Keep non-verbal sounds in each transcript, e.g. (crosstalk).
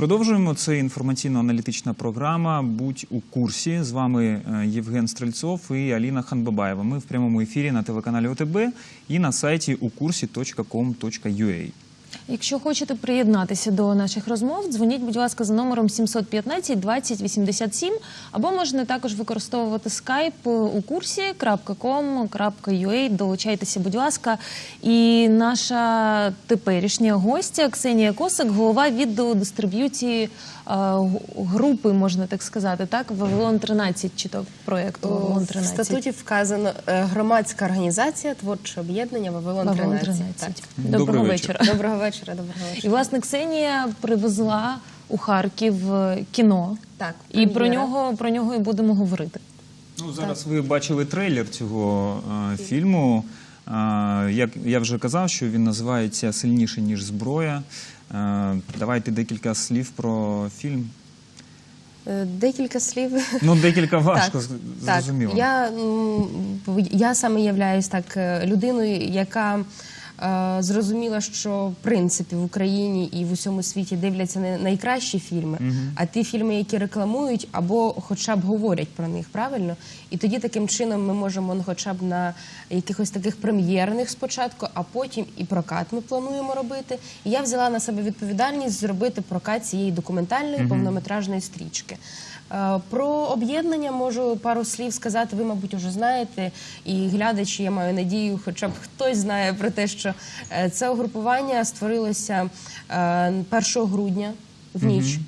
Продовжуємо. Це інформаційно-аналітична програма. Будь у курсі. З вами е, Євген Стрельцов і Аліна Ханбабаєва. Ми в прямому ефірі на телеканалі ОТБ і на сайті ukурсі.com.ua. Якщо хочете приєднатися до наших розмов, дзвоніть, будь ласка, за номером 715 20 87, або можна також використовувати скайп у курсі .com.ua. Долучайтеся, будь ласка. І наша теперішня гостя Ксенія Косик, голова відділу дистриб'юції е, групи, можна так сказати, так? Вавилон 13, чи то проєкту Вавилон В статуті вказано е, громадська організація, творче об'єднання Вавилон Вавилон 13. 13. Так. Доброго Добрий вечора. Доброго (laughs) (laughs) вечора, доброго І власне Ксенія привезла у Харків е, кіно. Так, І про нього про нього і будемо говорити. Ну, зараз ви бачили трейлер цього е, фільму. Е, як я вже казав, що він називається Сильніше ніж зброя. Е, давайте декілька слів про фільм. Декілька слів. Ну, декілька (laughs) важко так, зрозуміло. Так. Я, я саме являюсь так людиною, яка зрозуміла, що в принципі в Україні і в усьому світі дивляться не найкращі фільми, а ті фільми, які рекламують або хоча б говорять про них правильно. І тоді таким чином ми можемо хоча б на якихось таких прем'єрних спочатку, а потім і прокат ми плануємо робити. І я взяла на себе відповідальність зробити прокат цієї документальної повнометражної стрічки. Е, Про об'єднання можу пару слів сказати. Ви, мабуть, вже знаєте, і глядачі, я маю надію, хоча б хтось знає про те, що е, це угрупування створилося е, 1 грудня. В ніч,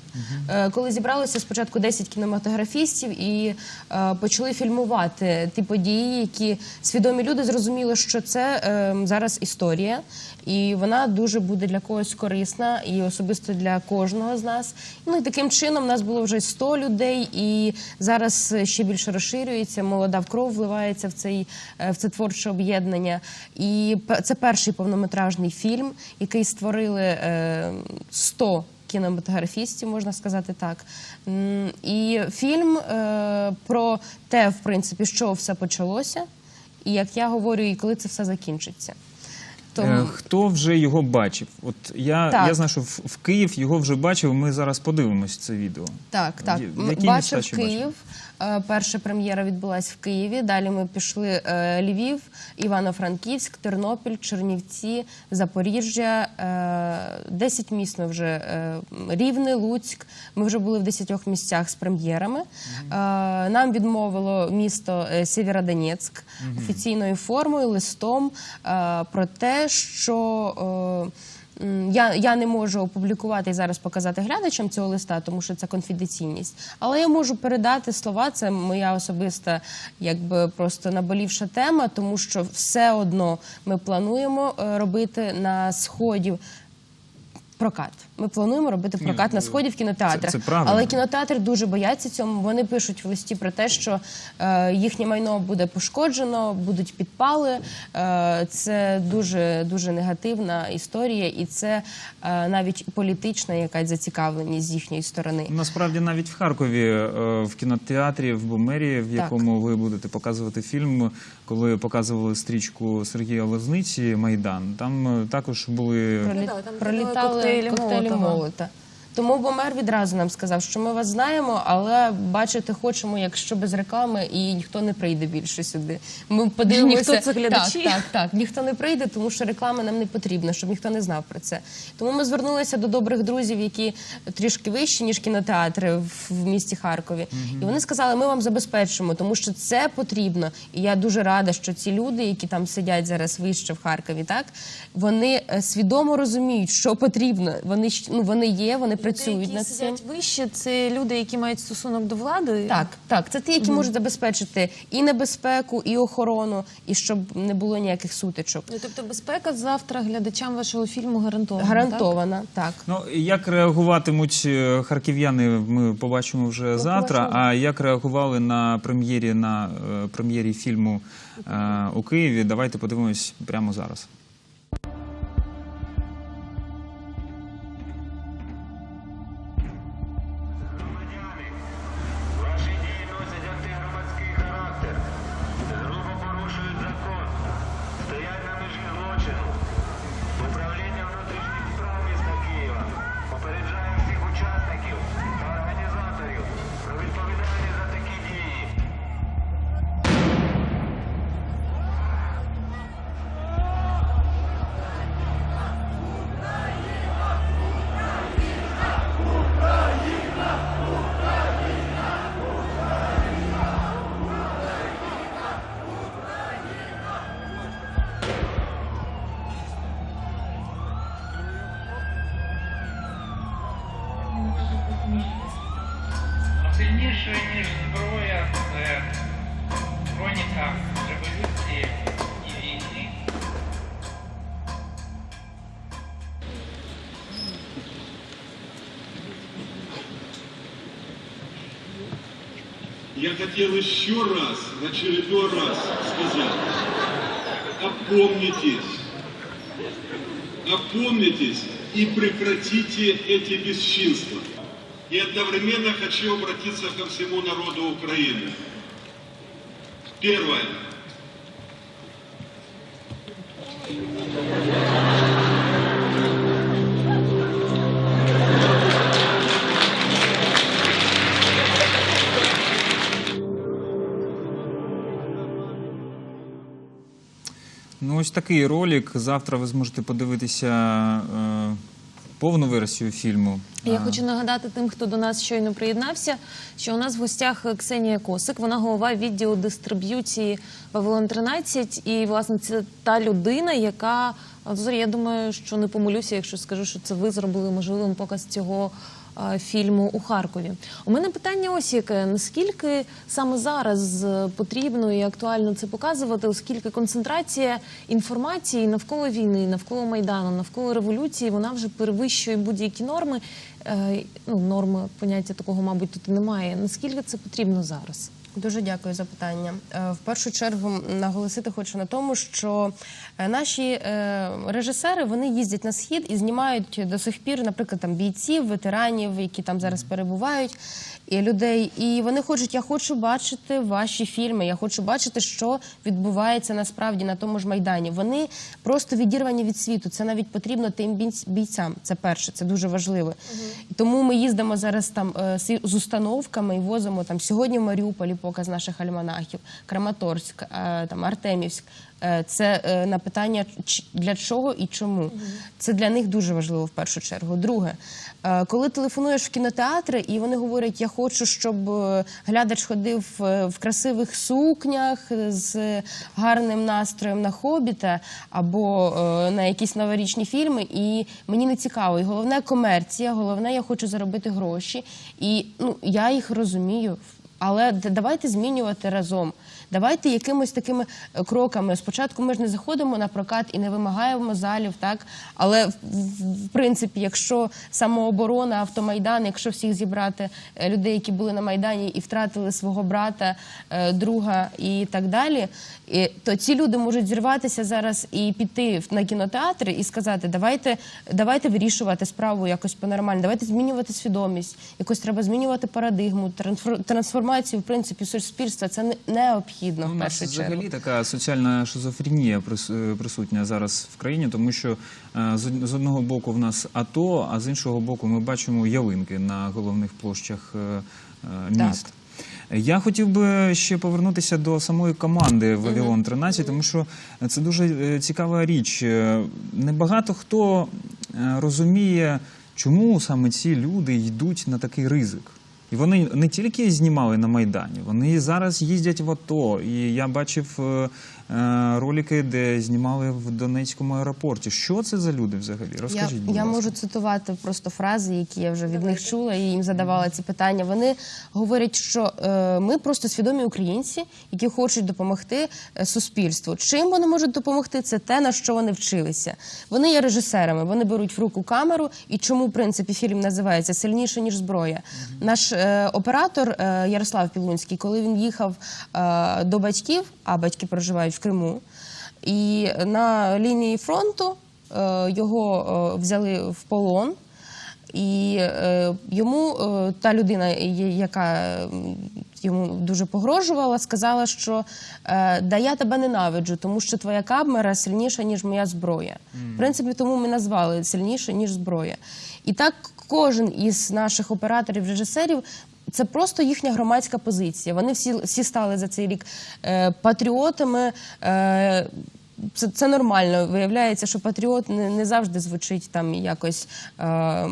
Е, коли зібралося спочатку 10 кінематографістів і е, почали фільмувати ті події, які свідомі люди зрозуміли, що це е, зараз історія, і вона дуже буде для когось корисна, і особисто для кожного з нас. Ну і таким чином нас було вже 100 людей, і зараз ще більше розширюється. Молода в кров вливається в цей в це творче об'єднання. І це перший повнометражний фільм, який створили е, 100 кінематографістів, можна сказати так. І фільм е, про те, в принципі, що все почалося, і як я говорю, і коли це все закінчиться. Е, Хто вже його бачив? От я, Так. я знаю, що в, в Київ його вже бачив. Ми зараз подивимось це відео. Так, так. Які Бачив Київ. Е, Перша прем'єра відбулась в Києві. Далі ми пішли е, Львів, Івано-Франківськ, Тернопіль, Чернівці, Запоріжжя. Е, 10 міст ми вже е, Рівне, Луцьк. Ми вже були в 10 місцях з прем'єрами. Е, Нам відмовило місто е, Сєвєродонецьк офіційною формою, листом е, про те, що. Я, я не можу опублікувати і зараз показати глядачам цього листа, тому що це конфіденційність. Але я можу передати слова. Це моя особиста, якби просто наболівша тема, тому що все одно ми плануємо е, робити на сході прокат. Ми плануємо робити прокат на сході в кінотеатрах. це правильно. Але кінотеатри дуже бояться цьому. Вони пишуть в листі про те, що е, їхнє майно буде пошкоджено, будуть підпали. Е, це дуже дуже негативна історія, і це е, навіть політична якась зацікавленість з їхньої сторони. Насправді навіть в Харкові, е, в кінотеатрі в Бомері, в Так. якому ви будете показувати фільм, коли показували стрічку Сергія Лозниці Майдан, там також були Пролі- да, там пролітали коктейлі Молотова. молота. Тому Бомер відразу нам сказав, що ми вас знаємо, але бачити хочемо, якщо без реклами, і ніхто не прийде більше сюди. Ми подивимося. Ніхто це глядачі? Так, так, так. Ніхто не прийде, тому що реклами нам не потрібно, щоб ніхто не знав про це. Тому ми звернулися до добрих друзів, які трішки вищі, ніж кінотеатри в, в місті Харкові. І вони сказали, ми вам забезпечимо, тому що це потрібно. І я дуже рада, що ці люди, які там сидять зараз вище в Харкові, так вони е, свідомо розуміють, що потрібно. Вони ну вони є, вони працюють які над цим. сидять вище, це люди, які мають стосунок до влади. Так, так, це ті, які можуть забезпечити і небезпеку, і охорону, і щоб не було ніяких сутичок. Ну, Тобто безпека завтра глядачам вашого фільму гарантована. Гарантована, так. Ну як реагуватимуть е, харків'яни, ми побачимо вже завтра. побачимо. А як реагували на прем'єрі на е, прем'єрі фільму е, у Києві? Давайте подивимось прямо зараз. Сильніше, ніж зброя, це хроніка революції і війни. Я хотел еще раз, в очередной раз сказать, опомнитесь, опомнитесь и прекратите эти бесчинства. И одновременно хочу обратиться ко всему народу Украины. Первое. Ну, ось такий ролик. Завтра ви зможете подивитися е, повну версію фільму. Я хочу нагадати тим, хто до нас щойно приєднався, що у нас в гостях Ксенія Косик, вона голова відділу дистриб'юції Вавилон 13. І, власне, це та людина, яка от, Зоря, я думаю, що не помилюся, якщо скажу, що це ви зробили можливим показ цього е, фільму у Харкові. У мене питання ось яке: наскільки саме зараз е, потрібно і актуально це показувати, оскільки концентрація інформації навколо війни, навколо майдану, навколо революції, вона вже перевищує будь-які норми. Е, Ну, норми поняття такого, мабуть, тут немає. Наскільки це потрібно зараз? Дуже дякую за питання. Е, В першу чергу наголосити хочу на тому, що е, наші е, режисери вони їздять на схід і знімають до сих пір, наприклад, там бійців, ветеранів, які там зараз перебувають, і людей. І вони хочуть, я хочу бачити ваші фільми, я хочу бачити, що відбувається насправді на тому ж майдані. Вони просто відірвані від світу. Це навіть потрібно тим бійцям. Це перше, це дуже важливо. Тому ми їздимо зараз там з установками і возимо там сьогодні в Маріуполі показ наших альманахів, Краматорськ, е, там Артемівськ. Е, Це е, на питання для чого і чому. Це для них дуже важливо в першу чергу. Друге, коли телефонуєш в кінотеатри, і вони говорять, я хочу, щоб глядач ходив в красивих сукнях з гарним настроєм на хобіта або на якісь новорічні фільми, і мені не цікаво. І головне комерція, головне, я хочу заробити гроші. І ну я їх розумію. Але давайте змінювати разом. Давайте якимось такими е, кроками. Спочатку ми ж не заходимо на прокат і не вимагаємо залів, так але в, принципі, якщо самооборона, автомайдан, якщо всіх зібрати е, людей, які були на майдані і втратили свого брата, е, друга і так далі, то ці люди можуть зірватися зараз і піти на кінотеатри і сказати: давайте, давайте вирішувати справу якось по-нормально, давайте змінювати свідомість, якось треба змінювати парадигму, трансфор- трансформацію в принципі суспільства. Це не- необхідно Ну, в першу чергу. взагалі така соціальна шизофренія е, присутня зараз в країні, тому що е, з од- з одного боку в нас АТО, а з іншого боку ми бачимо ялинки на головних площах е, е, Так. міст. Я хотів би ще повернутися до самої команди Вавилон 13, тому що це дуже цікава річ. Небагато хто розуміє, чому саме ці люди йдуть на такий ризик. І вони не тільки знімали на Майдані, вони зараз їздять в АТО. І я бачив е, ролики, де знімали в Донецькому аеропорті. Що це за люди взагалі? Я, Розкажіть, будь я ласка. можу цитувати просто фрази, які я вже від них чула, і їм задавала ці питання. Вони говорять, що е, ми просто свідомі українці, які хочуть допомогти е, суспільству. Чим вони можуть допомогти? Це те, на що вони вчилися. Вони є режисерами, вони беруть в руку камеру. І чому в принципі фільм називається Сильніше ніж зброя? Наш е, оператор е, Ярослав Пілунський, коли він їхав е, до батьків, а батьки проживають в Криму, і на лінії фронту е, його е, взяли в полон. І е, йому та людина, яка йому дуже погрожувала, сказала, що да я тебе ненавиджу, тому що твоя камера сильніша, ніж моя зброя. В принципі, тому ми назвали сильніше, ніж зброя. І так кожен із наших операторів, режисерів. Це просто їхня громадська позиція. Вони всі, всі стали за цей рік е, патріотами. Е, це, це нормально. Виявляється, що патріот не, не завжди звучить там якось е,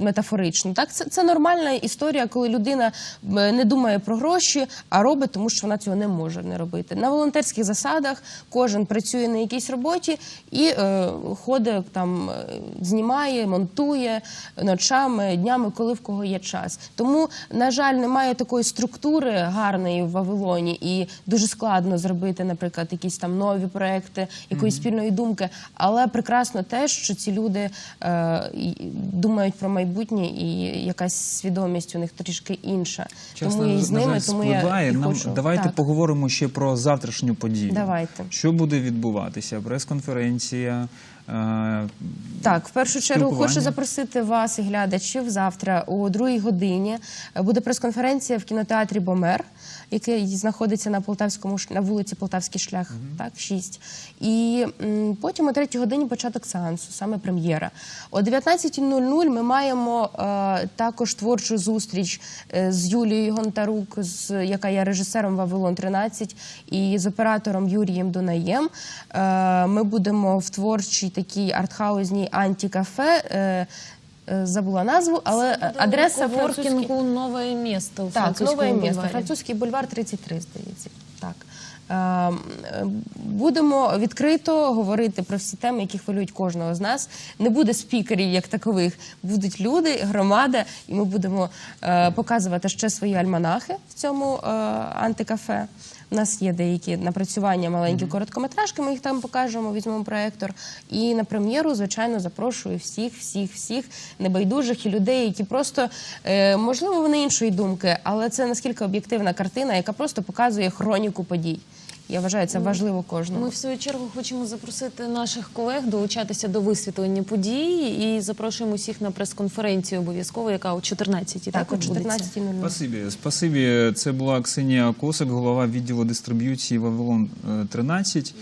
метафорично. Так, це, це нормальна історія, коли людина е, не думає про гроші, а робить, тому що вона цього не може не робити. На волонтерських засадах кожен працює на якійсь роботі і е, ходить там, е, знімає, монтує ночами, днями, коли в кого є час. Тому, на жаль, немає такої структури гарної в Вавилоні, і дуже складно зробити, наприклад, якісь там нові проекти, якоїсь спільної думки. Але прекрасно те, що ці люди е, думають про майбутнє, і якась свідомість у них трішки інша. Часно, тому я і з ними, тому я і Нам хочу. давайте Так. поговоримо ще про завтрашню подію. Давайте. Що буде відбуватися? Прес-конференція. Е, Так, в першу чергу хочу запросити вас і глядачів завтра о другій годині. е, Буде прес-конференція в кінотеатрі Бомер, який знаходиться на Полтавському на вулиці Полтавський шлях, так, 6. І м, потім о третій годині початок сеансу, саме прем'єра. О 19.00 ми маємо е, також творчу зустріч е, з Юлією Гонтарук, з, яка є режисером Вавилон 13, і з оператором Юрієм Дунаєм. Е, ми будемо в творчій такій артхаузній антікафе. Е, е, Забула назву, але адреса французький... Воркінгу нове місто Так, нове місто. Французький бульвар 33, здається. Так. Е, е, Будемо відкрито говорити про всі теми, які хвилюють кожного з нас. Не буде спікерів як такових, будуть люди, громада, і ми будемо показувати ще свої альманахи в цьому антикафе. У нас є деякі напрацювання, маленькі короткометражки. Ми їх там покажемо, візьмемо проектор. І на прем'єру, звичайно, запрошую всіх, всіх, всіх небайдужих і людей, які просто е, можливо вони іншої думки, але це наскільки об'єктивна картина, яка просто показує хроніку подій. Я вважаю, це важливо кожному. Ми в свою чергу хочемо запросити наших колег долучатися до висвітлення подій і запрошуємо всіх на прес-конференцію обов'язково, яка о 14 так, Так, о 14.00. Спасибі, спасибі. Це була Ксенія Косик, голова відділу дистриб'юції Вавилон е, 13.